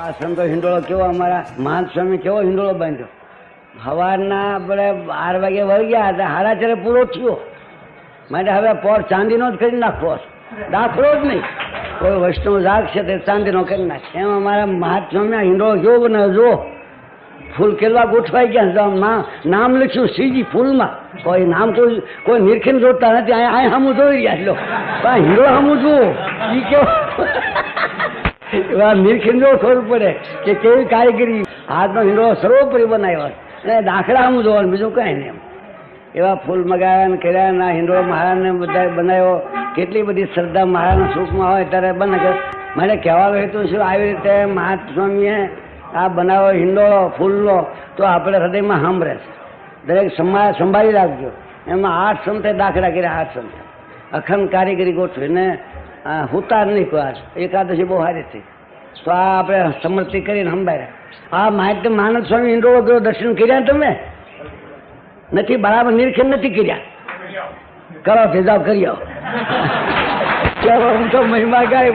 આ સંતો હિંડોળો કેવો અમારા મહાન સ્વામી કેવો હિંડોળો બાંધ્યો. સવારના આપણે બાર વાગે વળી ગયા હતા, હારા ચારે પૂરો થયો. માટે હવે પોર ચાંદીનો જ કરી નાખવો. દાખલો જ નહીં. કોઈ વૈષ્ણવ જાગ છે તે ચાંદીનો કરી નાખે. એમ અમારા મહાત્મા હિંડોળો કેવો બને જો. ફૂલ કેલવા ગોઠવાઈ ગયા. નામ લખ્યું શ્રીજી ફૂલમાં. કોઈ નામ કોઈ કોઈ નિરખીને જોતા નથી. અહીંયા અહીં સામું જોઈ છે, લો. હીરો સામું જુઓ. એ કેવો એવા નિરખિંદો ખબર પડે કે કેવી કારીગરી હાથનો હીરો સર્વોપરી બનાવ્યો અને દાખલા હું જોવાનું બીજું કાંઈ નહીં. એવા ફૂલ મગાવ્યા ને કર્યા ના હિંડો મહારાજને બધા બનાવ્યો. કેટલી બધી શ્રદ્ધા મહારાજના સુખમાં હોય ત્યારે બને મને કહેવાનો હેતુ શું આવી રીતે મહાસ્વામીએ આ બનાવ્યો હિંડો, ફૂલનો, તો આપણે હૃદયમાં સાંભળે છે. દરેક સંભા સંભાળી રાખજો. એમાં આઠ સંતે દાખલા કર્યા, આઠ સંતે. અખંડ કારીગરી ગોઠવીને હુતાર નહીં કોઈ એકાદશી બહુ સારી થઈ. તો આપણે સમર્પિત કરીને સંભાળ્યા. આ માહિત માનદ સ્વામી ઇન્દ્રો દર્શન કર્યા તમે નથી બરાબર નિરીક્ષણ નથી કર્યા. કરો ભેદાવ કરી આવો હું તો મહિમા ગાય